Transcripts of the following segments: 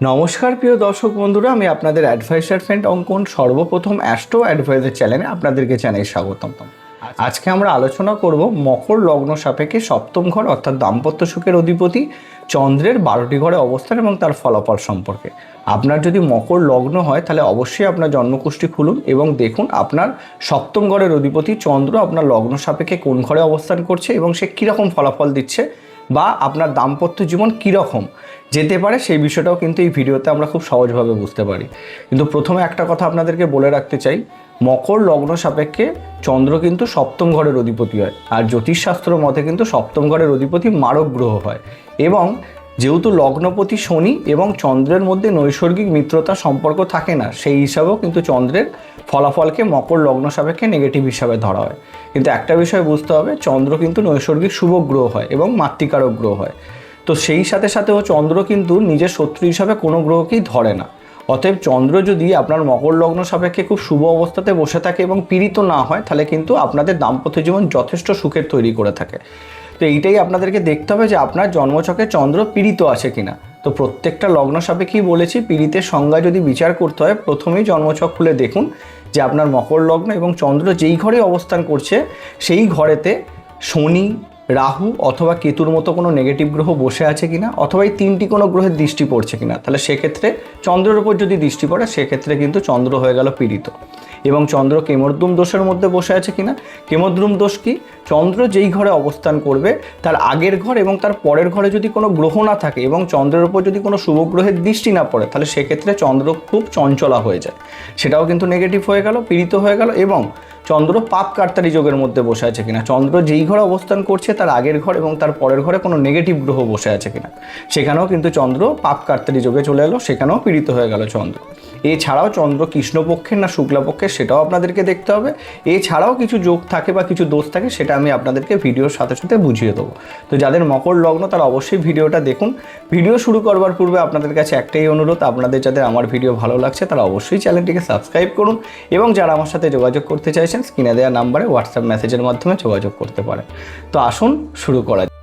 নমস্কার, প্রিয় দর্শক বন্ধুরা, আমি আপনাদের অ্যাডভাইসার ফ্রেন্ড অঙ্কন, সর্বপ্রথম অ্যাস্ট্রো অ্যাডভাইজার চ্যানেলে আপনাদেরকে জানাই স্বাগতম। আজকে আমরা আলোচনা করব মকর লগ্ন সাপেক্ষে সপ্তম ঘর, অর্থাৎ দাম্পত্য সুখের অধিপতি চন্দ্রের বারোটি ঘরে অবস্থান এবং তার ফলাফল সম্পর্কে। আপনার যদি মকর লগ্ন হয়, তাহলে অবশ্যই আপনার জন্মকুষ্ঠী খুলুন এবং দেখুন আপনার সপ্তম ঘরের অধিপতি চন্দ্র আপনার লগ্ন সাপেক্ষে কোন ঘরে অবস্থান করছে এবং সে কীরকম ফলাফল দিচ্ছে বা আপনার দাম্পত্য জীবন কীরকম? যেতে পারে, সেই বিষয়টাও কিন্তু এই ভিডিওতে আমরা খুব সহজভাবে বুঝতে পারি। কিন্তু প্রথমে একটা কথা আপনাদেরকে বলে রাখতে চাই, মকর লগ্ন সাপেক্ষে চন্দ্র কিন্তু সপ্তম ঘরের অধিপতি হয়, আর জ্যোতিষশাস্ত্র মতে কিন্তু সপ্তম ঘরের অধিপতি মারক গ্রহ হয়। এবং যেহেতু লগ্নপতি শনি এবং চন্দ্রের মধ্যে নৈসর্গিক মিত্রতা সম্পর্ক থাকে না, সেই হিসাবেও কিন্তু চন্দ্রের ফলাফলকে মকর লগ্ন সাপেক্ষে নেগেটিভ হিসাবে ধরা হয়। কিন্তু একটা বিষয় বুঝতে হবে, চন্দ্র কিন্তু নৈসর্গিক শুভ গ্রহ হয় এবং মাতৃকারক গ্রহ হয়। তো সেই সাথে সাথেও চন্দ্র কিন্তু নিজের শত্রু হিসাবে কোনো গ্রহকেই ধরে না। অতএব চন্দ্র যদি আপনার মকর লগ্ন সাপেক্ষে খুব শুভ অবস্থাতে বসে থাকে এবং পীড়িত না হয়, তাহলে কিন্তু আপনাদের দাম্পত্য জীবন যথেষ্ট সুখের তৈরি করে থাকে। তো এইটাই আপনাদেরকে দেখতে হবে যে আপনার জন্মছকে চন্দ্র পীড়িত আছে কিনা। তো প্রত্যেকটা লগ্ন সাপেক্ষেই বলেছি, পীড়িতের সংজ্ঞা যদি বিচার করতে হয়, প্রথমেই জন্মছক খুলে দেখুন যে আপনার মকর লগ্ন এবং চন্দ্র যেই ঘরে অবস্থান করছে, সেই ঘরেতে শনি, রাহু অথবা কেতুর মতো কোনো নেগেটিভ গ্রহ বসে আছে কিনা অথবা এই তিনটি কোনো গ্রহের দৃষ্টি পড়ছে কিনা। তাহলে সেক্ষেত্রে চন্দ্রের উপর যদি দৃষ্টি পড়ে, সেক্ষেত্রে কিন্তু চন্দ্র হয়ে গেল পীড়িত। এবং চন্দ্র কেমদ্রুম দোষের মধ্যে বসে আছে কিনা? কেমদ্রুম দোষ কি? চন্দ্র যেই ঘরে অবস্থান করবে, তার আগের ঘর এবং তার পরের ঘরে যদি কোনো গ্রহ না থাকে এবং চন্দ্রের উপর যদি কোনো শুভ গ্রহের দৃষ্টি না পড়ে, তাহলে সেক্ষেত্রে চন্দ্র খুব চঞ্চলা হয়ে যায়। সেটাও কিন্তু নেগেটিভ হয়ে গেল, পীড়িত হয়ে গেল এবং চন্দ্র পাপ কার্তারি যোগের মধ্যে বসে আছে কিনা? চন্দ্র যেই ঘরে অবস্থান করছে, তার আগের ঘর এবং তার পরের ঘরে কোনো নেগেটিভ গ্রহ বসে আছে কিনা? সেখানেও কিন্তু চন্দ্র পাপ কার্তারি যোগে চলে এলো, সেখানেও পীড়িত হয়ে গেল চন্দ্র। এছাড়াও চন্দ্র কৃষ্ণপক্ষের না শুক্লাপক্ষের সেটাও আপনাদেরকে দেখতে হবে। এছাড়াও কিছু যোগ থাকে বা কিছু দোষ থাকে সেটা আমি আপনাদেরকে ভিডিওর সাথে সাথে বুঝিয়ে দেবো। তো যাদের মকর লগ্ন তারা অবশ্যই ভিডিওটা দেখুন। ভিডিও শুরু করবার পূর্বে আপনাদের কাছে একটাই অনুরোধ, আপনাদের যাদের আমার ভিডিও ভালো লাগছে তারা অবশ্যই চ্যানেলটিকে সাবস্ক্রাইব করুন এবং যারা আমার সাথে যোগাযোগ করতে চাইছেন, স্ক্রিনে দেওয়া নাম্বারে হোয়াটসঅ্যাপ মেসেজের মাধ্যমে যোগাযোগ করতে পারেন। তো আসুন, শুরু করা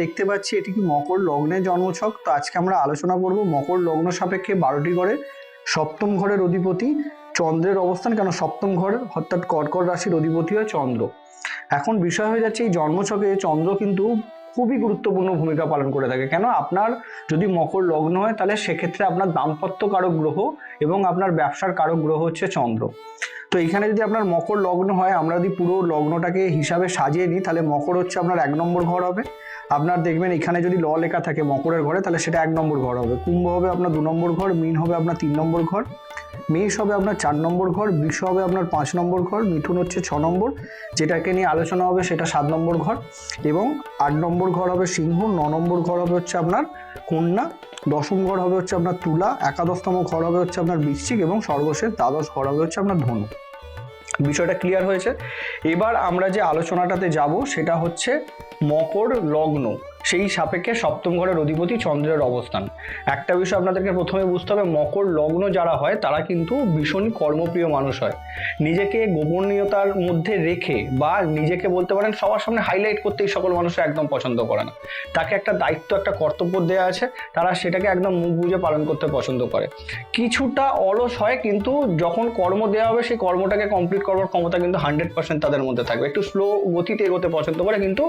দেখতে পাচ্ছি এটি কি মকর লগ্নের জন্মছক? তো আজকে আমরা আলোচনা করব মকর লগ্ন সাপেক্ষে বারোটি ঘরে। সপ্তম ঘরের অধিপতি চন্দ্রের অবস্থান, কেন সপ্তম ঘর? অর্থাৎ কর্কট রাশির অধিপতি হয় চন্দ্র। এখন বিষয় হয়ে যাচ্ছে, এই জন্মছকে চন্দ্র কিন্তু খুবই গুরুত্বপূর্ণ ভূমিকা পালন করে থাকে। কেন? আপনার যদি মকর লগ্ন হয়, তাহলে সেক্ষেত্রে আপনার দাম্পত্য কারক গ্রহ এবং আপনার ব্যবসার কারক গ্রহ হচ্ছে চন্দ্র। তো এখানে যদি আপনার মকর লগ্ন হয়, আমরা যদি পুরো লগ্নটাকে হিসাবে সাজিয়ে নিই, তাহলে মকর হচ্ছে আপনার এক নম্বর ঘর হবে। আপনার দেখবেন এখানে যদি ল লেখা থাকে মকরের ঘরে, তাহলে সেটা এক নম্বর ঘর হবে। কুম্ভ হবে আপনার দু নম্বর ঘর, মিন হবে আপনার তিন নম্বর ঘর, মেষ হবে আপনার চার নম্বর ঘর, বৃষ হবে আপনার পাঁচ নম্বর ঘর, মিথুন হচ্ছে ছ নম্বর, যেটাকে নিয়ে আলোচনা হবে সেটা সাত নম্বর ঘর এবং আট নম্বর ঘর হবে সিংহ, ন নম্বর ঘর হবে হচ্ছে আপনার কন্যা, দশম ঘর হবে হচ্ছে আপনার তুলা, একাদশতম ঘর হবে হচ্ছে আপনার বৃশ্চিক এবং সর্বশেষ দ্বাদশ ঘর হবে হচ্ছে আপনার ধনু। বিষয়টা ক্লিয়ার হয়েছে। এবার আমরা যে আলোচনাটাতে যাব, সেটা হচ্ছে মকর লগ্ন, সেই সাপেক্ষে সপ্তম ঘরের অধিপতি চন্দ্রের অবস্থান। একটা বিষয় আপনাদেরকে প্রথমে বুঝতে হবে, মকর লগ্ন যারা হয়, তারা কিন্তু ভীষণই কর্মপ্রিয় মানুষ হয়। নিজেকে গোপনীয়তার মধ্যে রেখে বা নিজেকে বলতে পারেন সবার সামনে হাইলাইট করতেই সকল মানুষ একদম পছন্দ করে না। তাকে একটা দায়িত্ব, একটা কর্তব্য দেওয়া আছে, তারা সেটাকে একদম মুখ বুঝে পালন করতে পছন্দ করে। কিছুটা অলস হয়, কিন্তু যখন কর্ম দেওয়া হবে, সেই কর্মটাকে কমপ্লিট করবার ক্ষমতা কিন্তু হান্ড্রেড পার্সেন্ট তাদের মধ্যে থাকবে। একটু স্লো গতিতে এগোতে পছন্দ করে, কিন্তু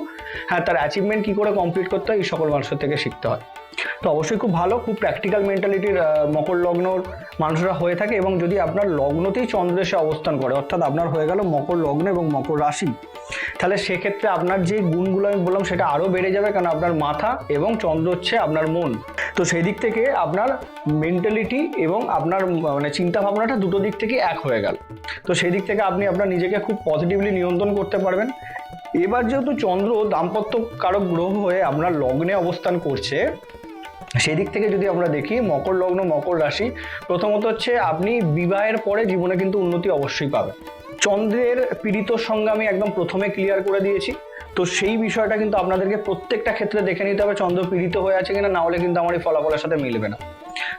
হ্যাঁ তার অ্যাচিভমেন্ট কী করে কমপ্লিট করতে হয়, এই সকল মানুষের থেকে শিখতে হয়। তো অবশ্যই খুব ভালো, খুব প্র্যাকটিক্যাল মেন্টালিটির মকর লগ্নর মানুষরা হয়ে থাকে এবং যদি আপনার লগ্নতেই চন্দ্র এসে অবস্থান করে, অর্থাৎ আপনার হয়ে গেল মকর লগ্ন এবং মকর রাশি, তাহলে সেক্ষেত্রে আপনার যে গুণগুলো আমি বললাম সেটা আরও বেড়ে যাবে কারণ আপনার মাথা এবং চন্দ্র হচ্ছে আপনার মন। তো সেই দিক থেকে আপনার মেন্টালিটি এবং আপনার মানে চিন্তা ভাবনাটা দুটো দিক থেকে এক হয়ে গেল। তো সেই দিক থেকে আপনি আপনার নিজেকে খুব পজিটিভলি নিয়ন্ত্রণ করতে পারবেন। এবার যেহেতু চন্দ্র দাম্পত্য কারক গ্রহ হয়ে আপনার লগ্নে অবস্থান করছে সেই দিক থেকে যদি আমরা দেখি, মকর লগ্ন, মকর রাশি, প্রথমত হচ্ছে আপনি বিবাহের পরে জীবনে কিন্তু উন্নতি অবশ্যই পাবেন। চন্দ্রের পীড়িত সঙ্গে আমি একদম প্রথমে ক্লিয়ার করে দিয়েছি। তো সেই বিষয়টা কিন্তু আপনাদেরকে প্রত্যেকটা ক্ষেত্রে দেখে নিতে হবে, চন্দ্র পীড়িত হয়ে আছে কিনা, না হলে কিন্তু আমার এই ফলাফলের সাথে মিলবে না।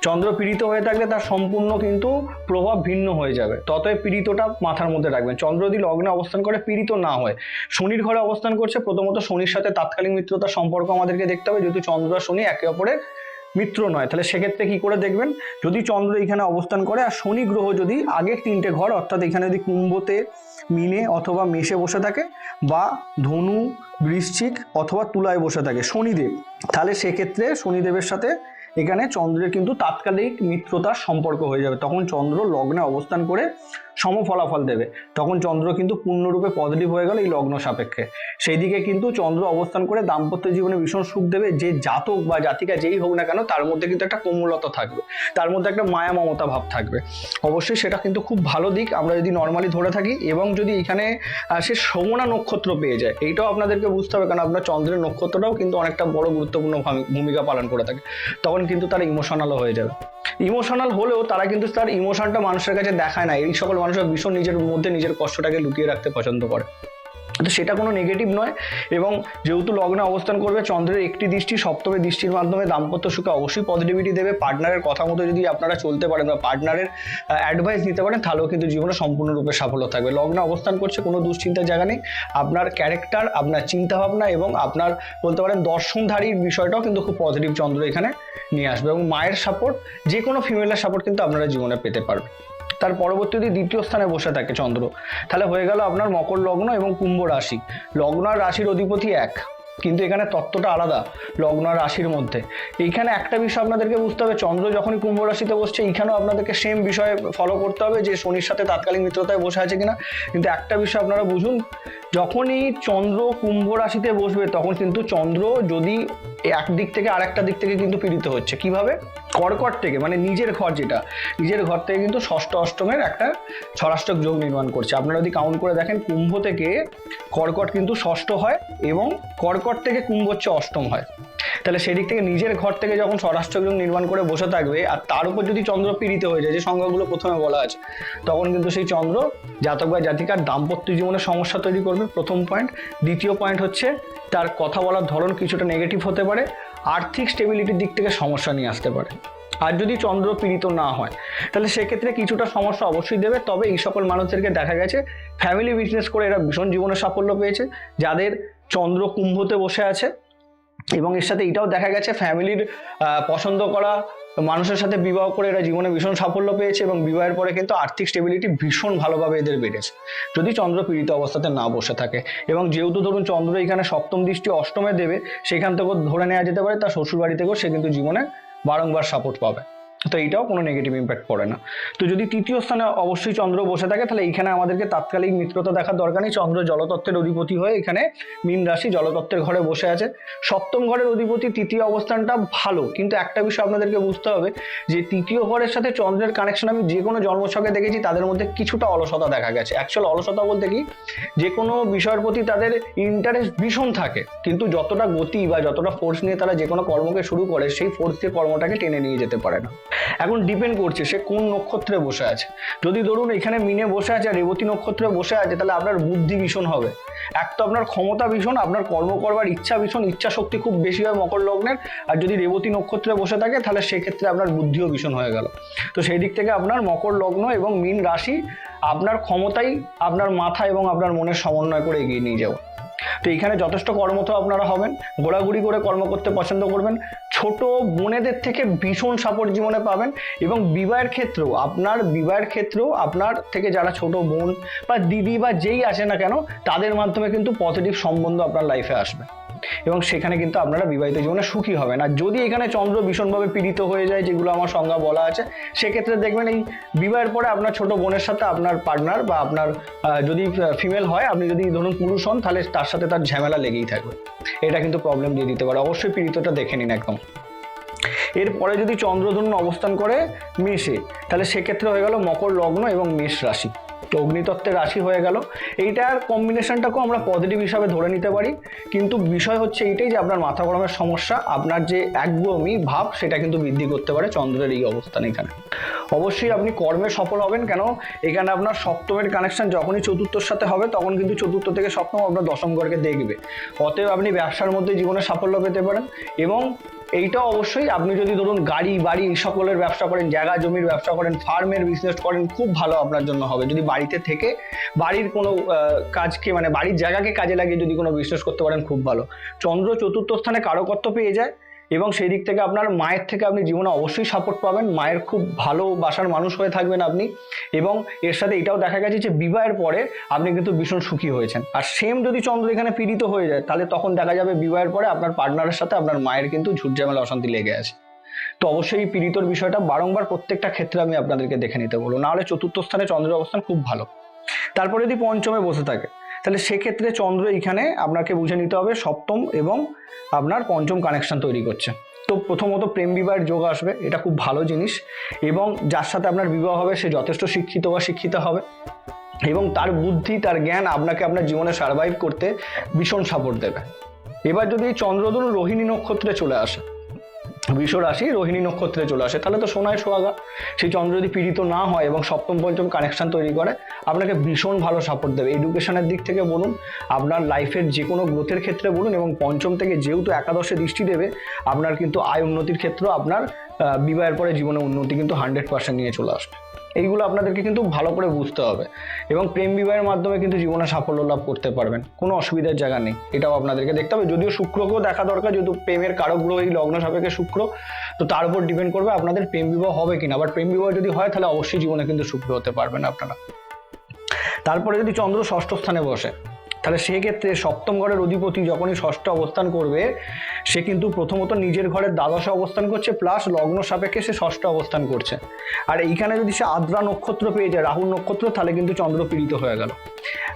চন্দ্র পীড়িত হয়ে থাকলে তার সম্পূর্ণ কিন্তু প্রভাব ভিন্ন হয়ে যাবে। ততই পীড়িতটা মাথার মধ্যে রাখবেন। চন্দ্র যদি লগ্নে অবস্থান করে, পীড়িত না হয়। শনির ঘরে অবস্থান করছে, প্রথমত শনির সাথে তাৎকালিক মিত্রতার সম্পর্ক আমাদেরকে দেখতে হবে। যেহেতু চন্দ্র আর শনি একে অপরের মিত্র নয়। তাহলে সেক্ষেত্রে কি করে দেখবেন? যদি চন্দ্র এখানে অবস্থান করে আর শনি গ্রহ যদি আগের তিনটে ঘর, অর্থাৎ এখানে যদি কুম্ভতে মিনে অথবা মেষে বসে থাকে বা ধনু, বৃশ্চিক অথবা তুলায় বসে থাকে, শনিদেব, তাহলে সেক্ষেত্রে শনিদেবের সাথে এখানে চন্দ্রের কিন্তু তাৎকালিক মিত্রতার সম্পর্ক হয়ে যাবে। তখন চন্দ্র লগ্নে অবস্থান করে সম ফলাফল দেবে। তখন চন্দ্র কিন্তু পূর্ণরূপে পজিটিভ হয়ে গেল এই লগ্ন সাপেক্ষে। সেই দিকে কিন্তু চন্দ্র অবস্থান করে দাম্পত্য জীবনে ভীষণ সুখ দেবে। যে জাতক বা জাতিকা যেই হোক না কেন, তার মধ্যে কিন্তু একটা কোমলতা থাকবে। তার মধ্যে একটা মায়া মমতা ভাব থাকবে। অবশ্যই সেটা কিন্তু খুব ভালো দিক। আমরা যদি নর্মালি ধরে থাকি এবং যদি এখানে সে সমনা নক্ষত্র পেয়ে যায়, এইটাও আপনাদেরকে বুঝতে হবে। কারণ আপনার চন্দ্রের নক্ষত্রটাও কিন্তু অনেকটা বড় গুরুত্বপূর্ণ ভূমিকা পালন করে থাকে। তখন কিন্তু তারা ইমোশনালও হয়ে যাবে। ইমোশনাল হলেও তারা কিন্তু তার ইমোশনটা মানুষের কাছে দেখায় না। এই সকল মানুষরা ভীষণ নিজের মধ্যে নিজের কষ্টটাকে লুকিয়ে রাখতে পছন্দ করে। তো সেটা কোনো নেগেটিভ নয় এবং যেহেতু লগ্নে অবস্থান করবে, চন্দ্রের একটি দৃষ্টি সপ্তমের দৃষ্টির মাধ্যমে দাম্পত্য সুখে অবশ্যই পজিটিভিটি দেবে। পার্টনারের কথা মতো যদি আপনারা চলতে পারেন বা পার্টনারের অ্যাডভাইস নিতে পারেন, তাহলেও কিন্তু জীবনে সম্পূর্ণরূপে সাফল্য থাকবে। লগ্নে অবস্থান করছে, কোনো দুশ্চিন্তার জায়গা নেই। আপনার ক্যারেক্টার আপনার চিন্তাভাবনা এবং আপনার বলতে পারেন দর্শনধারীর বিষয়টাও কিন্তু খুব পজিটিভ চন্দ্র এখানে নিয়ে আসবে এবং মায়ের সাপোর্ট যে কোনো ফিমেলের সাপোর্ট কিন্তু আপনারা জীবনে পেতে পারবেন। তার পরবর্তীতে দ্বিতীয় স্থানে বসে থাকে চন্দ্র। তাহলে হয়ে গেল আপনার মকর লগ্ন এবং কুম্ভ রাশি। লগ্ন আর রাশির অধিপতি এক। কিন্তু এখানে তত্ত্বটা আলাদা, লগ্ন আর রাশির মধ্যে। এইখানে একটা বিষয় আপনাদেরকে বুঝতে হবে, চন্দ্র যখনই কুম্ভ রাশিতে বসছে, এইখানেও আপনাদেরকে সেম বিষয়ে ফলো করতে হবে যে শনির সাথে তাৎকালিক মিত্রতায় বসে আছে কিনা। কিন্তু একটা বিষয় আপনারা বুঝুন, যখনই চন্দ্র কুম্ভ রাশিতে বসবে, তখন কিন্তু চন্দ্র যদি এক দিক থেকে আরেকটা দিক থেকে কিন্তু পীড়িত হচ্ছে। কীভাবে? কর্কট থেকে মানে নিজের ঘর যেটা, নিজের ঘর থেকে কিন্তু ষষ্ঠ অষ্টমের একটা ষষ্ঠক যোগ নির্মাণ করছে। আপনারা যদি কাউন্ট করে দেখেন, কুম্ভ থেকে কর্কট কিন্তু ষষ্ঠ হয় এবং কর্কট থেকে কুম্ভ হচ্ছে অষ্টম হয়। তাহলে সেদিক থেকে নিজের ঘর থেকে যখন স্বরাষ্ট্র যোগ নির্মাণ করে বসে থাকবে, আর তার উপর যদি চন্দ্র পীড়িত হয়ে যায়, যে সংখ্যাগুলো প্রথমে বলা আছে, তখন কিন্তু সেই চন্দ্র জাতক বা জাতিকার দাম্পত্য জীবনে সমস্যা তৈরি করবে, প্রথম পয়েন্ট দ্বিতীয় পয়েন্ট হচ্ছে তার কথা বলার ধরন কিছুটা নেগেটিভ হতে পারে, আর্থিক স্টেবিলিটির দিক থেকে সমস্যা নিয়ে আসতে পারে। আর যদি চন্দ্র পীড়িত না হয়, তাহলে সেক্ষেত্রে কিছুটা সমস্যা অবশ্যই দেবে, তবে এই সকল মানুষদেরকে দেখা গেছে ফ্যামিলি বিজনেস করে এরা ভীষণ জীবনে সাফল্য পেয়েছে, যাদের চন্দ্র কুম্ভতে বসে আছে এবং এর সাথে এটাও দেখা গেছে ফ্যামিলির পছন্দ করা মানুষের সাথে বিবাহ করে এরা জীবনে ভীষণ সাফল্য পেয়েছে এবং বিবাহের পরে কিন্তু আর্থিক স্টেবিলিটি ভীষণ ভালোভাবে এদের বেড়েছে। যদি চন্দ্র পীড়িত অবস্থাতে না বসে থাকে এবং যেহেতু ধরুন চন্দ্র এখানে সপ্তম দৃষ্টি অষ্টমে দেবে, সেখান থেকেও ধরে নেওয়া যেতে পারে, তার শ্বশুর বাড়ি থেকেও সে কিন্তু জীবনে বারংবার সাপোর্ট পাবে। তো এইটাও কোনো নেগেটিভ ইম্প্যাক্ট পড়ে না। তো যদি তৃতীয় স্থানে অবশ্যই চন্দ্র বসে থাকে, তাহলে এইখানে আমাদেরকে তাৎকালিক মিত্রতা দেখার দরকার নেই। চন্দ্র জলতত্ত্বের অধিপতি হয়ে এখানে মীন রাশি জলতত্ত্বের ঘরে বসে আছে। সপ্তম ঘরের অধিপতি তৃতীয় অবস্থানটা ভালো, কিন্তু একটা বিষয় আপনাদেরকে বুঝতে হবে যে তৃতীয় ঘরের সাথে চন্দ্রের কানেকশন আমি যে কোনো জন্মছকে দেখেছি, তাদের মধ্যে কিছুটা অলসতা দেখা গেছে। অ্যাকচুয়াল অলসতা বলতে কি? যে কোনো বিষয়ের প্রতি তাদের ইন্টারেস্ট ভীষণ থাকে, কিন্তু যতটা গতি বা যতটা ফোর্স নিয়ে তারা যে কোনো কর্মকে শুরু করে, সেই ফোর্স দিয়ে কর্মটাকে টেনে নিয়ে যেতে পারে না। এখন ডিপেন্ড করছে সে কোন নক্ষত্রে বসে আছে। যদি ধরুন এখানে মিনে বসে আছে আর রেবতী নক্ষত্রে বসে আছে, তাহলে আপনার বুদ্ধি ভীষণ হবে। এক তো আপনার ক্ষমতা ভীষণ, আপনার কর্ম করবার ইচ্ছা ভীষণ, ইচ্ছা শক্তি খুব বেশি হয় মকর লগ্নের। আর যদি রেবতী নক্ষত্রে বসে থাকে, তাহলে সেক্ষেত্রে আপনার বুদ্ধিও ভীষণ হয়ে গেল। তো সেই দিক থেকে আপনার মকর লগ্ন এবং মিন রাশি আপনার ক্ষমতাই আপনার মাথা এবং আপনার মনের সমন্বয় করে এগিয়ে নিয়ে যাওয়া। তো এখানে যথেষ্ট কর্মত আপনারা হবেন, ঘোরাঘুরি করে কর্ম করতে পছন্দ করবেন, ছোট বোনেদের থেকে ভীষণ সাপোর্ট জীবনে পাবেন এবং বিবাহের ক্ষেত্রেও, আপনার বিবাহের ক্ষেত্রেও আপনার থেকে যারা ছোট বোন বা দিদি বা যেই আছে না কেন, তাদের মাধ্যমে কিন্তু পজিটিভ সম্বন্ধ আপনার লাইফে আসবে। এবং সেখানে কিন্তু আপনারা বিবাহিত জীবনে সুখী হবেন। আর যদি এখানে চন্দ্র ভীষণভাবে পীড়িত হয়ে যায়, যেগুলো আমার সংজ্ঞা বলা আছে, সেক্ষেত্রে দেখবেন এই বিবাহের পরে আপনার ছোট বোনের সাথে আপনার পার্টনার বা আপনার যদি ফিমেল হয়, আপনি যদি ধরুন পুরুষ হন, তাহলে তার সাথে তার ঝামেলা লেগেই থাকবে। এটা কিন্তু প্রবলেম দিয়ে দিতে পারে। অবশ্যই পীড়িতটা দেখে নিন একদম। এরপরে যদি চন্দ্র ধরুন অবস্থান করে মেষে, তাহলে সেক্ষেত্রে হয়ে গেল মকর, লগ্ন এবং মেষ রাশি। তো অগ্নিতত্ত্বের রাশি হয়ে গেল। এইটার কম্বিনেশনটাকেও আমরা পজিটিভ হিসাবে ধরে নিতে পারি। কিন্তু বিষয় হচ্ছে এইটাই যে আপনার মাথা গরমের সমস্যা, আপনার যে একগুমি ভাব, সেটা কিন্তু বৃদ্ধি করতে পারে চন্দ্রের এই অবস্থান এখানে। অবশ্যই আপনি কর্মে সফল হবেন কেন? এখানে আপনার সপ্তমের কানেকশন যখনই চতুর্থর সাথে হবে, তখন কিন্তু চতুর্থ থেকে সপ্তম আপনার দশম ঘরকে দেখবে। অতএব আপনি ব্যবসার মধ্যে জীবনে সাফল্য পেতে পারেন এবং এইটা অবশ্যই আপনি যদি ধরুন গাড়ি, বাড়ি এই সকলের ব্যবসা করেন, জায়গা, জমির ব্যবসা করেন, ফার্মের বিজনেস করেন, খুব ভালো আপনার জন্য হবে। যদি বাড়িতে থেকে বাড়ির কোনো কাজকে মানে বাড়ির জায়গাকে কাজে লাগিয়ে যদি কোনো বিজনেস করতে পারেন, খুব ভালো। চন্দ্র চতুর্থ স্থানে কারকত্ব পেয়ে যায়। এবং সেই দিক থেকে আপনার মায়ের থেকে আপনি জীবনে অবশ্যই সাপোর্ট পাবেন। মায়ের খুব ভালোবাসার মানুষ হয়ে থাকবেন আপনি এবং এর সাথে এটাও দেখা গেছে যে বিবাহের পরে আপনি কিন্তু ভীষণ সুখী হয়েছেন। আর সেম যদি চন্দ্র এখানে পীড়িত হয়ে যায়, তাহলে তখন দেখা যাবে বিবাহের পরে আপনার পার্টনারের সাথে আপনার মায়ের কিন্তু ঝুটঝামেলা, অশান্তি লেগে আছে। তো অবশ্যই এই পীড়িতর বিষয়টা বারংবার প্রত্যেকটা ক্ষেত্রে আমি আপনাদেরকে দেখে নিতে বলব। নাহলে চতুর্থ স্থানে চন্দ্রের অবস্থান খুব ভালো। তারপরে যদি পঞ্চমে বসে থাকে তাহলে সেক্ষেত্রে চন্দ্র এখানে আপনাকে বুঝে নিতে হবে সপ্তম এবং আপনার পঞ্চম কানেকশন তৈরি করছে। তো প্রথমত প্রেম বিবাহের যোগ আসবে, এটা খুব ভালো জিনিস এবং যার সাথে আপনার বিবাহ হবে সে যথেষ্ট শিক্ষিত বা শিক্ষিত হবে এবং তার বুদ্ধি, তার জ্ঞান আপনাকে আপনার জীবনে সার্ভাইভ করতে ভীষণ সাপোর্ট দেবে। এবার যদি এই চন্দ্র রোহিণী নক্ষত্রে চলে আসে বৃষ রাশি রোহিণী নক্ষত্রে চলে আসে। তাহলে তো সোনায় সোয়াগা সেই চন্দ্র যদি পীড়িত না হয় এবং সপ্তম পঞ্চম কানেকশন তৈরি করে, আপনাকে ভীষণ ভালো সাপোর্ট দেবে। এডুকেশনের দিক থেকে বলুন, আপনার লাইফের যে কোনো গ্রোথের ক্ষেত্রে বলুন এবং পঞ্চম থেকে যেহেতু একাদশে দৃষ্টি দেবে, আপনার কিন্তু আয় উন্নতির ক্ষেত্রেও আপনার বিবাহের পরে জীবনে উন্নতি কিন্তু হান্ড্রেড পার্সেন্ট নিয়ে চলে আসবে। এইগুলো আপনাদেরকে কিন্তু ভালো করে বুঝতে হবে এবং প্রেম বিবাহের মাধ্যমে কিন্তু জীবনে সাফল্য লাভ করতে পারবেন, কোনো অসুবিধার জায়গা নেই, এটাও আপনাদেরকে দেখতে হবে। যদিও শুক্রকেও দেখা দরকার, যেহেতু প্রেমের কারক গ্রহ এই লগ্ন সাপেক্ষে শুক্র, তো তার উপর ডিপেন্ড করবে আপনাদের প্রেম বিবাহ হবে কিনা। আবার প্রেম বিবাহ যদি হয়, তাহলে অবশ্যই জীবনে কিন্তু সুখী হতে পারবেন আপনারা। তারপরে যদি চন্দ্র ষষ্ঠ স্থানে বসে তাহলে সেক্ষেত্রে সপ্তম ঘরের অধিপতি যখনই ষষ্ঠ অবস্থান করবে, সে কিন্তু প্রথমত নিজের ঘরের দ্বাদশে অবস্থান করছে প্লাস লগ্ন সাপেক্ষে সে ষষ্ঠ অবস্থান করছে। আর এইখানে যদি সে আদ্রা নক্ষত্র পেয়ে যায়, রাহুল নক্ষত্র, তাহলে কিন্তু চন্দ্র পীড়িত হয়ে গেল।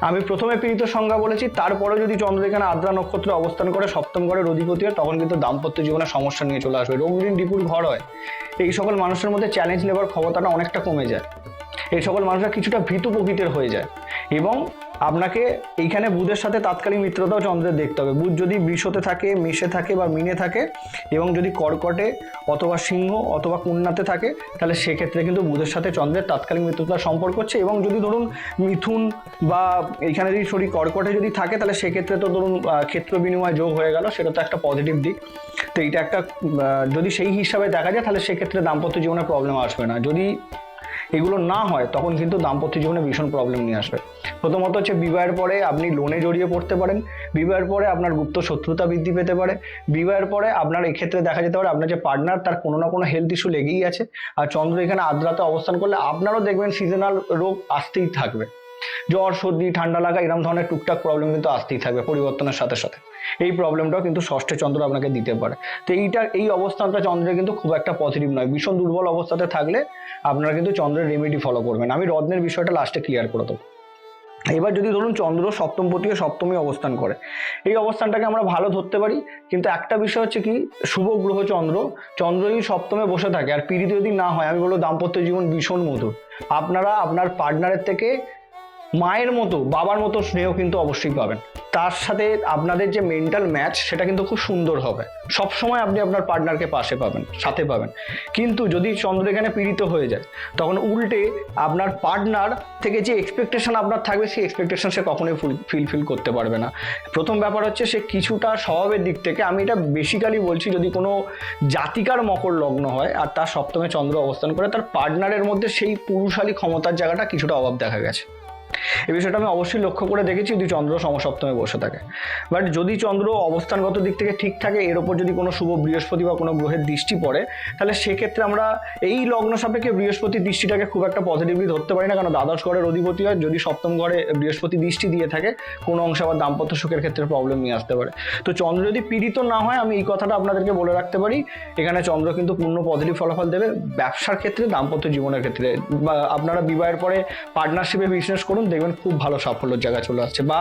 আমি প্রথমে পীড়িত সংজ্ঞা বলেছি, তারপরে যদি চন্দ্র এখানে আদ্রা নক্ষত্রে অবস্থান করে সপ্তম ঘরের অধিপতি হয়, তখন কিন্তু দাম্পত্য জীবনে সমস্যা নিয়ে চলে আসবে। রোগঋণ রিপুর ঘর হয়। এই সকল মানুষের মধ্যে চ্যালেঞ্জ নেবার ক্ষমতাটা অনেকটা কমে যায়। এই সকল মানুষরা কিছুটা ভীত প্রকৃতির হয়ে যায়। এবং আপনাকে এইখানে বুধের সাথে তাৎকালিক মিত্রতাও চন্দ্রের দেখতে হবে। বুধ যদি বৃষতে থাকে, মেষে থাকে বা মিনে থাকে এবং যদি কর্কটে অথবা সিংহ অথবা কন্যাতে থাকে, তাহলে সেক্ষেত্রে কিন্তু বুধের সাথে চন্দ্রের তাৎকালিক মিত্রতার সম্পর্ক হচ্ছে এবং যদি ধরুন মিথুন বা এইখানে যদি শরীর কর্কটে যদি থাকে, তাহলে সেক্ষেত্রে তো ধরুন ক্ষেত্র বিনিময় যোগ হয়ে গেল, সেটা তো একটা পজিটিভ দিক। তো এইটা একটা যদি সেই হিসাবে দেখা যায়, তাহলে সেক্ষেত্রে দাম্পত্য জীবনে প্রবলেম আসবে না। যদি এগুলো না হয়, তখন কিন্তু দাম্পত্য জীবনে ভীষণ প্রবলেম নিয়ে আসবে। প্রথমত হচ্ছে বিবাহের পরে আপনি লোনে জড়িয়ে পড়তে পারেন। বিবাহের পরে আপনার গুপ্ত শত্রুতা বৃদ্ধি পেতে পারে। বিবাহের পরে আপনার এক্ষেত্রে দেখা যেতে পারে আপনার যে পার্টনার তার কোনো না কোনো হেলথ ইস্যু লেগেই আছে। আর চন্দ্র এখানে আদ্রাতে অবস্থান করলে আপনারও দেখবেন সিজনাল রোগ আসতেই থাকবে। জ্বর, সর্দি, ঠান্ডা লাগা এরকম ধরনের টুকটাক প্রবলেম কিন্তু আসতেই থাকবে পরিবর্তনের সাথে সাথে। এই প্রবলেমটাও কিন্তু ষষ্ঠে চন্দ্র আপনাকে দিতে পারে। তো এইটা, এই অবস্থানটা চন্দ্রের কিন্তু খুব একটা পজিটিভ নয়। ভীষণ দুর্বল অবস্থাতে থাকলে আপনারা কিন্তু চন্দ্রের রেমেডি ফলো করবেন। আমি রত্নের বিষয়টা লাস্টে ক্লিয়ার করে দেবো। এবার যদি ধরুন চন্দ্র সপ্তমপতি ও সপ্তমী অবস্থান করে, এই অবস্থানটাকে আমরা ভালো ধরতে পারি। কিন্তু একটা বিষয় হচ্ছে কি, শুভ গ্রহ চন্দ্র চন্দ্র যদি সপ্তমে বসে থাকে। আর পীড়িত যদি না হয়, আমি বলব দাম্পত্য জীবন ভীষণ মধুর। আপনারা আপনার পার্টনারের থেকে মায়ের মতো, বাবার মতো স্নেহ কিন্তু অবশ্যই পাবেন। তার সাথে আপনাদের যে মেন্টাল ম্যাচ সেটা কিন্তু খুব সুন্দর হবে। সব সময় আপনি আপনার পার্টনারকে পাশে পাবেন, সাথে পাবেন। কিন্তু যদি চন্দ্র এখানে পীড়িত হয়ে যায়, তখন উল্টে আপনার পার্টনার থেকে যে এক্সপেকটেশন আপনার থাকবে, সেই এক্সপেকটেশন সে কখনোই ফিলফিল করতে পারবে না। প্রথম ব্যাপার হচ্ছে, সে কিছুটা স্বভাবের দিক থেকে, আমি এটা বেসিক্যালি বলছি, যদি কোনো জাতিকার মকর লগ্ন হয়, আর তার সপ্তমে চন্দ্র অবস্থান করে, তার পার্টনারের মধ্যে সেই পুরুষালী ক্ষমতার জায়গাটা কিছুটা অভাব দেখা গেছে। এই বিষয়টা আমি অবশ্যই লক্ষ্য করে দেখেছি, যদি চন্দ্র সমসপ্তমে বসে থাকে। বাট যদি চন্দ্র অবস্থানগত দিক থেকে ঠিক থাকে, এর ওপর যদি কোনো শুভ বৃহস্পতি বা কোনো গ্রহের দৃষ্টি পড়ে, তাহলে সেক্ষেত্রে আমরা এই লগ্ন সাপেক্ষে বৃহস্পতির দৃষ্টিটাকে খুব একটা পজিটিভলি ধরতে পারি না, কারণ দ্বাদশ ঘরের অধিপতি হয়, যদি সপ্তম ঘরে বৃহস্পতি দৃষ্টি দিয়ে থাকে, কোনো অংশে আবার দাম্পত্য সুখের ক্ষেত্রে প্রবলেম নিয়ে আসতে পারে। তো চন্দ্র যদি পীড়িত না হয়, আমি এই কথাটা আপনাদেরকে বলে রাখতে পারি, এখানে চন্দ্র কিন্তু পূর্ণ পজিটিভ ফলাফল দেবে। ব্যবসার ক্ষেত্রে, দাম্পত্য জীবনের ক্ষেত্রে, বা আপনারা বিবাহের পরে পার্টনারশিপে বিজনেস করুন দেখবেন খুব ভালো সাফল্যের জায়গা চলে আসছে। বা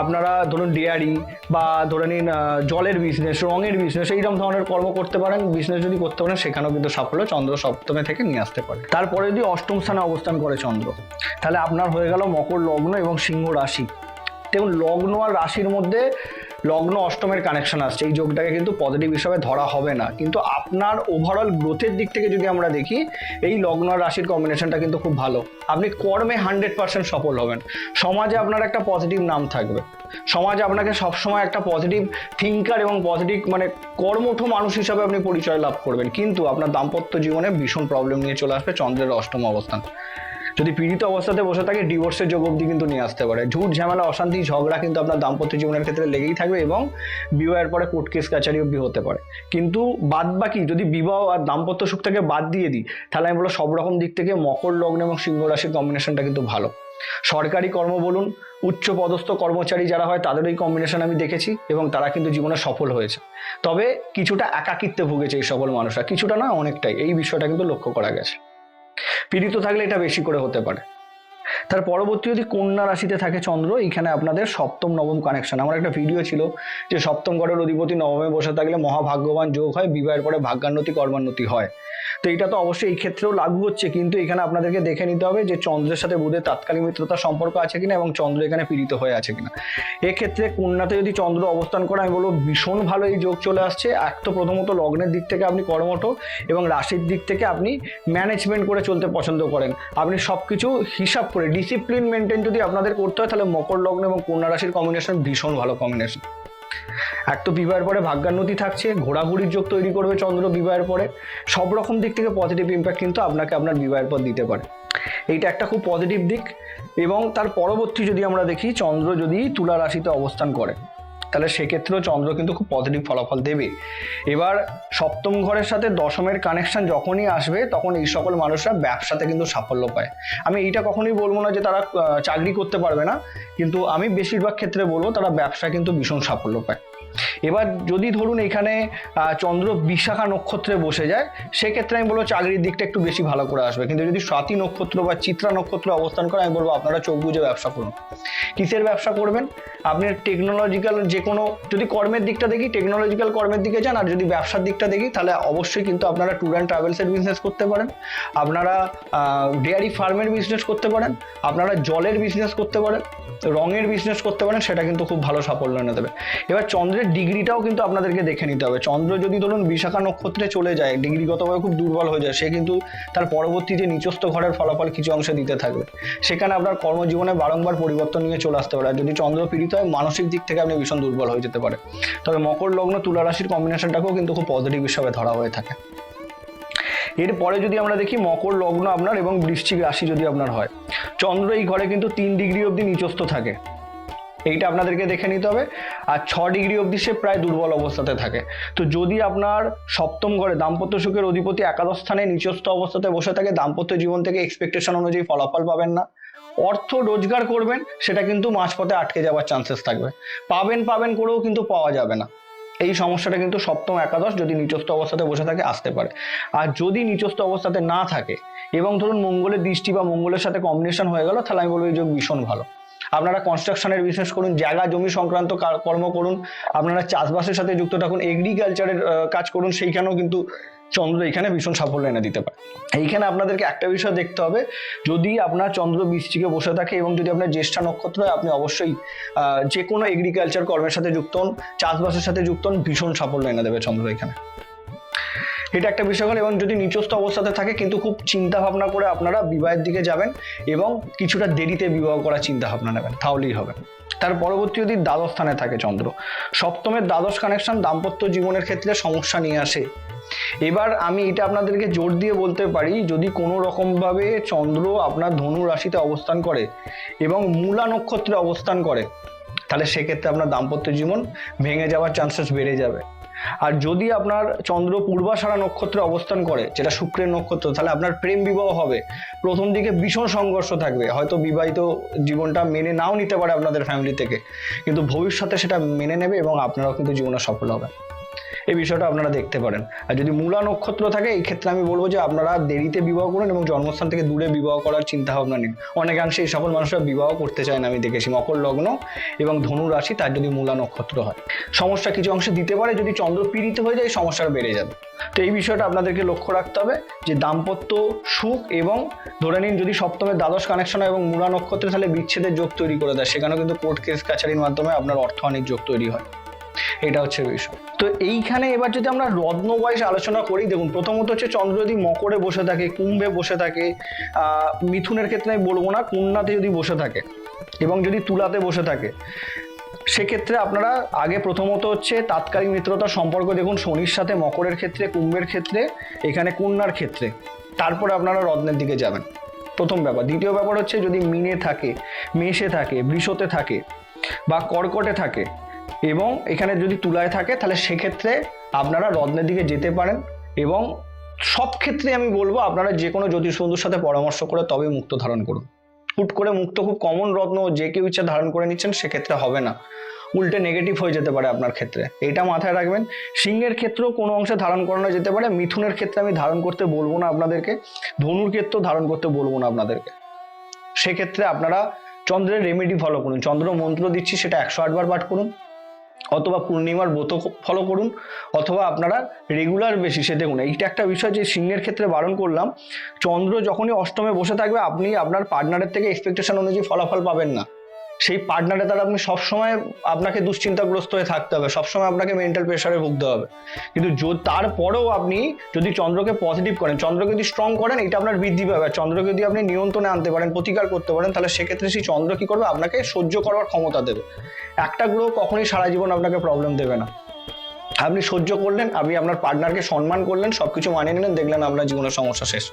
আপনারা ধরুন ডেয়ারি বা ধরে নিন জলের বিজনেস রঙের বিজনেস এইরকম ধরনের কর্ম করতে পারেন বিজনেস যদি করতে পারেন, সেখানেও কিন্তু সাফল্য চন্দ্র সপ্তমে থেকে নিয়ে আসতে পারে। তারপরে যদি অষ্টম স্থানে অবস্থান করে চন্দ্র, তাহলে আপনার হয়ে গেল মকর লগ্ন এবং সিংহ রাশি। তেমন লগ্ন আর রাশির মধ্যে লগ্ন অষ্টমের কানেকশন আসছে। এই যোগটাকে কিন্তু পজিটিভ হিসাবে ধরা হবে না। কিন্তু আপনার ওভারঅল গ্রোথের দিক থেকে যদি আমরা দেখি, এই লগ্ন রাশির কম্বিনেশনটা কিন্তু খুব ভালো। আপনি কর্মে হান্ড্রেড পার্সেন্ট সফল হবেন। সমাজে আপনার একটা পজিটিভ নাম থাকবে। সমাজ আপনাকে সবসময় একটা পজিটিভ থিঙ্কার এবং পজিটিভ মানে কর্মঠ মানুষ হিসাবে আপনি পরিচয় লাভ করবেন। কিন্তু আপনার দাম্পত্য জীবনে ভীষণ প্রবলেম নিয়ে চলে আসবে চন্দ্রের অষ্টম অবস্থান। যদি পীড়িত অবস্থাতে বসে থাকে ডিভোর্সের যোগ অবধি কিন্তু নিয়ে আসতে পারে। ঝুট ঝামেলা, অশান্তি, ঝগড়া কিন্তু আপনার দাম্পত্য জীবনের ক্ষেত্রে লেগেই থাকবে এবং বিবাহের পরে কোর্ট কেস কাছারি অবধি হতে পারে। কিন্তু বাদ বাকি যদি বিবাহ আর দাম্পত্য সুখ থেকে বাদ দিয়ে দিই, তাহলে আমি বলব সব রকম দিক থেকে মকর, লগ্ন এবং সিংহ রাশির কম্বিনেশনটা কিন্তু ভালো। সরকারি কর্ম বলুন, উচ্চ পদস্থ কর্মচারী যারা হয়, তাদের এই কম্বিনেশন আমি দেখেছি এবং তারা কিন্তু জীবনে সফল হয়েছে। তবে কিছুটা একাকিত্বে ভুগেছে এই সকল মানুষরা, কিছুটা না, অনেকটাই। এই বিষয়টা কিন্তু লক্ষ্য করা গেছে। পীড়িত থাকলে এটা বেশি করে হতে পারে। তার পরবর্তী যদি কন্যা রাশিতে থাকে চন্দ্র, এইখানে আপনাদের সপ্তম, নবম কানেকশন আমার একটা ভিডিও ছিল যে সপ্তম ঘরের অধিপতি নবমে বসে থাকলে মহাভাগ্যবান যোগ হয়, বিবাহের পরে ভাগ্যান্নতি, কর্মান্নতি হয়। তো এটা তো অবশ্যই এই ক্ষেত্রেও লাগু হচ্ছে, কিন্তু এখানে আপনাদেরকে দেখে নিতে হবে যে চন্দ্রের সাথে বুধের তাৎকালিক মিত্রতা সম্পর্ক আছে কিনা এবং চন্দ্র এখানে পীড়িত হয়ে আছে কিনা। এক্ষেত্রে কন্যাতে যদি চন্দ্র অবস্থান করে, আমি বলব ভীষণ ভালো এই যোগ চলে আসছে। এক তো প্রথমত লগ্নের দিক থেকে আপনি কর্মঠ এবং রাশির দিক থেকে আপনি ম্যানেজমেন্ট করে চলতে পছন্দ করেন। আপনি সব কিছু হিসাব করে ডিসিপ্লিন মেনটেন যদি আপনাদের করতে হয়, তাহলে মকর লগ্ন এবং কন্যা রাশির কম্বিনেশন ভীষণ ভালো কম্বিনেশন এক তো বিবাহের পরে ভাগ্যান্নতি থাকছে, ঘোরাঘুরির যোগ তৈরি করবে চন্দ্র বিবাহের পরে। সব রকম দিক থেকে পজিটিভ ইম্প্যাক্ট কিন্তু আপনাকে আপনার বিবাহের পর দিতে পারে। এইটা একটা খুব পজিটিভ দিক এবং তার পরবর্তী যদি আমরা দেখি, চন্দ্র যদি তুলা রাশিতে অবস্থান করে তাহলে সেক্ষেত্রেও চন্দ্র কিন্তু খুব পজিটিভ ফলাফল দেবে। এবার সপ্তম ঘরের সাথে দশমের কানেকশন যখনই আসবে, তখন এই সকল মানুষরা ব্যবসাতে কিন্তু সাফল্য পায়। আমি এইটা কখনোই বলব না যে তারা চাকরি করতে পারবে না, কিন্তু আমি বেশিরভাগ ক্ষেত্রে বলব তারা ব্যবসা কিন্তু ভীষণ সাফল্য পায়। এবার যদি ধরুন এখানে চন্দ্র বিশাখা নক্ষত্রে বসে যায়, সেক্ষেত্রে আমি বলব চাকরির দিকটা একটু বেশি ভালো করে আসবে। কিন্তু যদি স্বাতি নক্ষত্র বা চিত্রা নক্ষত্র অবস্থান করে আমি বলব আপনারা চোখ বুঝে ব্যবসা করুন। কিসের ব্যবসা করবেন? আপনি টেকনোলজিক্যাল যে কোনো যদি কর্মের দিকটা দেখি টেকনোলজিক্যাল কর্মের দিকে যান, আর যদি ব্যবসার দিকটা দেখি, তাহলে অবশ্যই কিন্তু আপনারা ট্যুর অ্যান্ড ট্রাভেলসের বিজনেস করতে পারেন। আপনারা ডেয়ারি ফার্মের বিজনেস করতে পারেন। আপনারা জলের বিজনেস করতে পারেন। রঙের বিজনেস করতে পারেন, সেটা কিন্তু খুব ভালো সাফল্য এনে দেবে। এবার চন্দ্রের ডিগ্রিটাও কিন্তু আপনাদেরকে দেখে নিতে হবে। চন্দ্র যদি ধরুন বিশাখা নক্ষত্রে চলে যায়, ডিগ্রিগতভাবে খুব দুর্বল হয়ে যায়, সে কিন্তু তার পরবর্তী যে নিচস্থ ঘরের ফলাফল কিছু অংশে দিতে থাকবে। সেখানে আপনার কর্মজীবনে বারংবার পরিবর্তন নিয়ে চলে আসতে পারে। যদি চন্দ্র পীড়িত হয়, মানসিক দিক থেকে আপনি ভীষণ দুর্বল হয়ে যেতে পারে। তবে মকর লগ্ন তুলা রাশির কম্বিনেশনটাকেও কিন্তু খুব পজিটিভ হিসাবে ধরা হয়ে থাকে। এরপরে যদি আমরা দেখি, মকর লগ্ন আপনার এবং বৃশ্চিক রাশি যদি আপনার হয়, চন্দ্র এই ঘরে কিন্তু তিন ডিগ্রি অবধি নিচস্থ থাকে। এইটা আপনাদেরকে দেখে নিতে হবে। আর ছ ডিগ্রি অবধি সে প্রায় দুর্বল অবস্থাতে থাকে। তো যদি আপনার সপ্তম ঘরে দাম্পত্য সুখের অধিপতি একাদশ স্থানে নিচস্থ অবস্থাতে বসে থাকে, দাম্পত্য জীবন থেকে এক্সপেকটেশন অনুযায়ী ফলাফল পাবেন না। অর্থ রোজগার করবেন, সেটা কিন্তু মাঝপথে আটকে যাওয়ার চান্সেস থাকবে। পাবেন পাবেন করেও কিন্তু পাওয়া যাবে না। এই সমস্যাটা কিন্তু সপ্তম একাদশ যদি নিচস্থ অবস্থাতে বসে থাকে, আসতে পারে। আর যদি নিচস্থ অবস্থাতে না থাকে, এবং ধরুন মঙ্গলের দৃষ্টি বা মঙ্গলের সাথে কম্বিনেশন হয়ে গেল, তাহলে আমি বলব এই যোগ ভীষণ ভালো। আপনারা কনস্ট্রাকশনের বিজনেস করুন, জায়গা, জমি সংক্রান্ত কর্ম করুন, আপনারা চাষবাসের সাথে যুক্ত থাকুন এগ্রিকালচারের কাজ করুন, সেইখানেও কিন্তু চন্দ্র এখানে ভীষণ সাফল্য এনে দিতে পারে। এইখানে আপনাদেরকে একটা বিষয় দেখতে হবে, যদি আপনার চন্দ্র বৃষ্টিকে বসে থাকে এবং যদি আপনার জ্যেষ্ঠা নক্ষত্র হয়, আপনি অবশ্যই যে কোনো এগ্রিকালচার কর্মের সাথে যুক্ত হন, চাষবাসের সাথে যুক্ত হন, ভীষণ সাফল্য এনে দেবে চন্দ্র এখানে। এটা একটা বিষয় হলো, এবং যদি নিচস্থ অবস্থাতে থাকে, কিন্তু খুব চিন্তা ভাবনা করে আপনারা বিবাহের দিকে যাবেন এবং কিছুটা দেরিতে বিবাহ করার চিন্তা ভাবনা নেবেন, তাহলেই হবে। তার পরবর্তী যদি দ্বাদশ স্থানে থাকে চন্দ্র সপ্তমের দ্বাদশ কানেকশন দাম্পত্য জীবনের ক্ষেত্রে সমস্যা নিয়ে আসে। এবার আমি এটা আপনাদেরকে জোর দিয়ে বলতে পারি, যদি কোনো রকমভাবে চন্দ্র আপনার ধনু রাশিতে অবস্থান করে এবং মূলা নক্ষত্রে অবস্থান করে, তাহলে সেক্ষেত্রে আপনার দাম্পত্য জীবন ভেঙে যাওয়ার চান্সেস বেড়ে যাবে। আর যদি আপনার চন্দ্র পূর্বাশারা নক্ষত্রে অবস্থান করে, যেটা শুক্রের নক্ষত্র, তাহলে আপনার প্রেম বিবাহ হবে। প্রথম দিকে ভীষণ সংঘর্ষ থাকবে। হয়তো বিবাহিত জীবনটা মেনে নাও নিতে পারে আপনাদের ফ্যামিলি থেকে। কিন্তু ভবিষ্যতে সেটা মেনে নেবে এবং আপনারাও কিন্তু জীবনে সফল হবে এই বিষয়টা আপনারা দেখতে পারেন। আর যদি মূলা নক্ষত্র থাকে, এই ক্ষেত্রে আমি বলব যে আপনারা দেরিতে বিবাহ করুন এবং জন্মস্থান থেকে দূরে বিবাহ করার চিন্তা ভাবনা নিন। অনেকাংশে এই সকল মানুষরা বিবাহ করতে চায় না, আমি দেখেছি মকর লগ্ন এবং ধনু রাশি, তার যদি মূলা নক্ষত্র হয়। সমস্যা কিছু অংশে দিতে পারে, যদি চন্দ্র পীড়িত হয়ে যায় সমস্যার বেড়ে যাবে। তো এই বিষয়টা আপনাদেরকে লক্ষ্য রাখতে হবে যে দাম্পত্য সুখ এবং ধরে নিন যদি সপ্তমের দ্বাদশ কানেকশন হয় এবং মূলা নক্ষত্রে তাহলে বিচ্ছেদের যোগ তৈরি করে দেয়। সেখানেও কিন্তু কোর্ট কেস কাছারির মাধ্যমে আপনার অর্থহানির যোগ তৈরি হয়। এটা হচ্ছে বিষয়। তো এইখানে এবার যদি আমরা রত্ন ওয়াইজ আলোচনা করি, দেখুন, প্রথমত হচ্ছে চন্দ্র যদি মকরে বসে থাকে, কুম্ভে বসে থাকে মিথুনের ক্ষেত্রে আমি বলব না, কন্যাতে যদি বসে থাকে এবং যদি তুলাতে বসে থাকে, সেক্ষেত্রে আপনারা আগে প্রথমত হচ্ছে তাৎকালিক মিত্রতার সম্পর্ক দেখুন, শনির সাথে মকরের ক্ষেত্রে, কুম্ভের ক্ষেত্রে, এখানে কন্যার ক্ষেত্রে। তারপরে আপনারা রত্নের দিকে যাবেন। প্রথম ব্যাপার। দ্বিতীয় ব্যাপার হচ্ছে যদি মিনে থাকে, মেষে থাকে, বৃষতে থাকে বা কর্কটে থাকে এবং এখানে যদি তুলায় থাকে, তাহলে সেক্ষেত্রে আপনারা রত্নের দিকে যেতে পারেন এবং সব ক্ষেত্রে আমি বলব, আপনারা যে কোনো জ্যোতিষ বন্ধুর সাথে পরামর্শ করে তবে মুক্ত ধারণ করুন। হুট করে মুক্ত খুব কমন রত্ন যে কেউ ইচ্ছা ধারণ করে নিচ্ছেন, সেক্ষেত্রে হবে না। উল্টে নেগেটিভ হয়ে যেতে পারে আপনার ক্ষেত্রে। এটা মাথায় রাখবেন। সিংহের ক্ষেত্রেও কোনো অংশে ধারণ করানো যেতে পারে। মিথুনের ক্ষেত্রে আমি ধারণ করতে বলব না আপনাদেরকে। ধনুর ক্ষেত্রেও ধারণ করতে বলব না আপনাদেরকে। সেক্ষেত্রে আপনারা চন্দ্রের রেমেডি ফলো করুন। চন্দ্র মন্ত্র দিচ্ছি, সেটা একশো আটবার পাঠ করুন। অথবা পূর্ণিমার ব্রত ফলো করুন, অথবা আপনারা রেগুলার বেসিসে দেখুন। এইটা একটা বিষয় যে সিংহের ক্ষেত্রে বারণ করলাম, চন্দ্র যখনই অষ্টমে বসে থাকবে, আপনি আপনার পার্টনারের থেকে এক্সপেকটেশন অনুযায়ী ফলাফল পাবেন না। সেই পার্টনারে তারা আপনি সবসময় আপনাকে দুশ্চিন্তাগ্রস্ত হয়ে থাকতে হবে। সবসময় আপনাকে মেন্টাল প্রেশারে ভুগতে হবে। কিন্তু তারপরেও আপনি যদি চন্দ্রকে পজিটিভ করেন, চন্দ্রকে যদি স্ট্রং করেন, এটা আপনার বৃদ্ধি পাবে। চন্দ্রকে যদি আপনি নিয়ন্ত্রণে আনতে পারেন, প্রতিকার করতে পারেন, তাহলে সেক্ষেত্রে সেই চন্দ্র কি করবে? আপনাকে সহ্য করার ক্ষমতা দেবে। একটা গ্রহ কখনোই সারা জীবন আপনাকে প্রবলেম দেবে না। আপনি সহ্য করলেন, আপনি আপনার পার্টনারকে সম্মান করলেন, সবকিছু মানিয়ে নিলেন, দেখলেন আপনার জীবনের সমস্যা শেষ।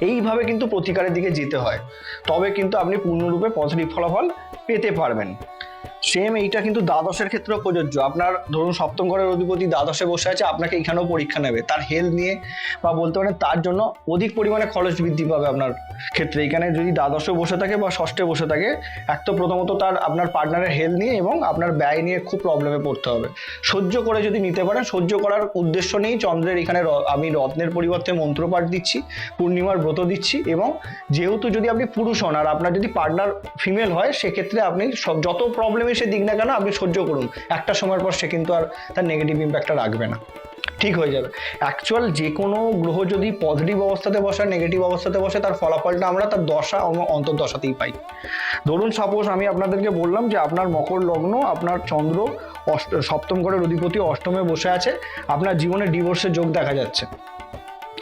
এইভাবে কিন্তু প্রতিকারের দিকে যেতে হয়। তবে কিন্তু আপনি পূর্ণরূপে পজিটিভ ফলাফল পেতে পারবেন। সেম এইটা কিন্তু দ্বাদশের ক্ষেত্রেও প্রযোজ্য। আপনার ধরুন সপ্তম ঘরের অধিপতি দ্বাদশে বসে আছে, আপনাকে এখানেও পরীক্ষা নেবে। তার হেলথ নিয়ে বা বলতে পারেন তার জন্য অধিক পরিমাণে খরচ বৃদ্ধি পাবে আপনার ক্ষেত্রে। এখানে যদি দ্বাদশে বসে থাকে বা ষষ্ঠে বসে থাকে, এক তো প্রথমত তার আপনার পার্টনারের হেলথ নিয়ে এবং আপনার ব্যয় নিয়ে খুব প্রবলেমে পড়তে হবে। সহ্য করে যদি নিতে পারেন, সহ্য করার উদ্দেশ্য নেই চন্দ্রের এখানে আমি রত্নের পরিবর্তে মন্ত্রপাঠ দিচ্ছি, পূর্ণিমার ব্রত দিচ্ছি এবং যেহেতু যদি আপনি পুরুষ হন আর আপনার যদি পার্টনার ফিমেল হয়, সেক্ষেত্রে আপনি সব যত প্রবলেমে সে দিক না কেন আপনি সহ্য করুন। একটা সময়ের পর সে কিন্তু আর তার নেগেটিভ ইম্প্যাক্টটা রাখবে না। ঠিক হয়ে যাবে। অ্যাকচুয়াল যে কোনো গ্রহ যদি পজিটিভ অবস্থাতে বসে নেগেটিভ অবস্থাতে বসে, তার ফলাফলটা আমরা তার দশা অন্তর্দশাতেই পাই। ধরুন সাপোজ আমি আপনাদেরকে বললাম যে আপনার মকর লগ্ন, আপনার চন্দ্র অষ্ট, সপ্তম ঘরের অধিপতি অষ্টমে বসে আছে, আপনার জীবনে ডিভোর্সের যোগ দেখা যাচ্ছে।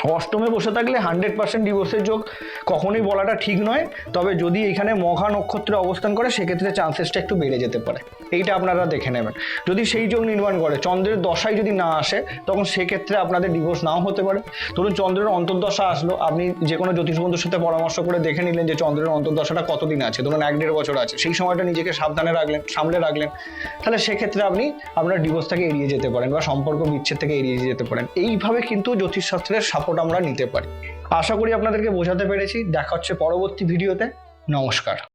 অষ্টমে বসে থাকলে হান্ড্রেড পার্সেন্ট ডিভোর্সের যোগ কখনোই বলাটা ঠিক নয়। তবে যদি এখানে মঘা নক্ষত্রে অবস্থান করে, সেক্ষেত্রে চান্সেসটা একটু বেড়ে যেতে পারে। এইটা আপনারা দেখে নেবেন। যদি সেই যোগ নির্মাণ করে, চন্দ্রের দশায় যদি না আসে, তখন সেক্ষেত্রে আপনাদের ডিভোর্স নাও হতে পারে। ধরুন চন্দ্রের অন্তর্দশা আসলো, আপনি যে কোনো জ্যোতিষ বন্ধুর সাথে পরামর্শ করে দেখে নিলেন যে চন্দ্রের অন্তর্দশাটা কতদিন আছে, ধরুন এক দেড় বছর আছে, সেই সময়টা নিজেকে সাবধানে রাখলেন, সামলে রাখলেন, তাহলে সেক্ষেত্রে আপনি আপনার ডিভোর্সটাকে এড়িয়ে যেতে পারেন বা সম্পর্ক বিচ্ছেদ থেকে এড়িয়ে যেতে পারেন। এইভাবে কিন্তু জ্যোতিষশাস্ত্রের সাপোর্ট আমরা নিতে পারি। আশা করি আপনাদেরকে বোঝাতে পেরেছি। দেখা হচ্ছে পরবর্তী ভিডিওতে। নমস্কার।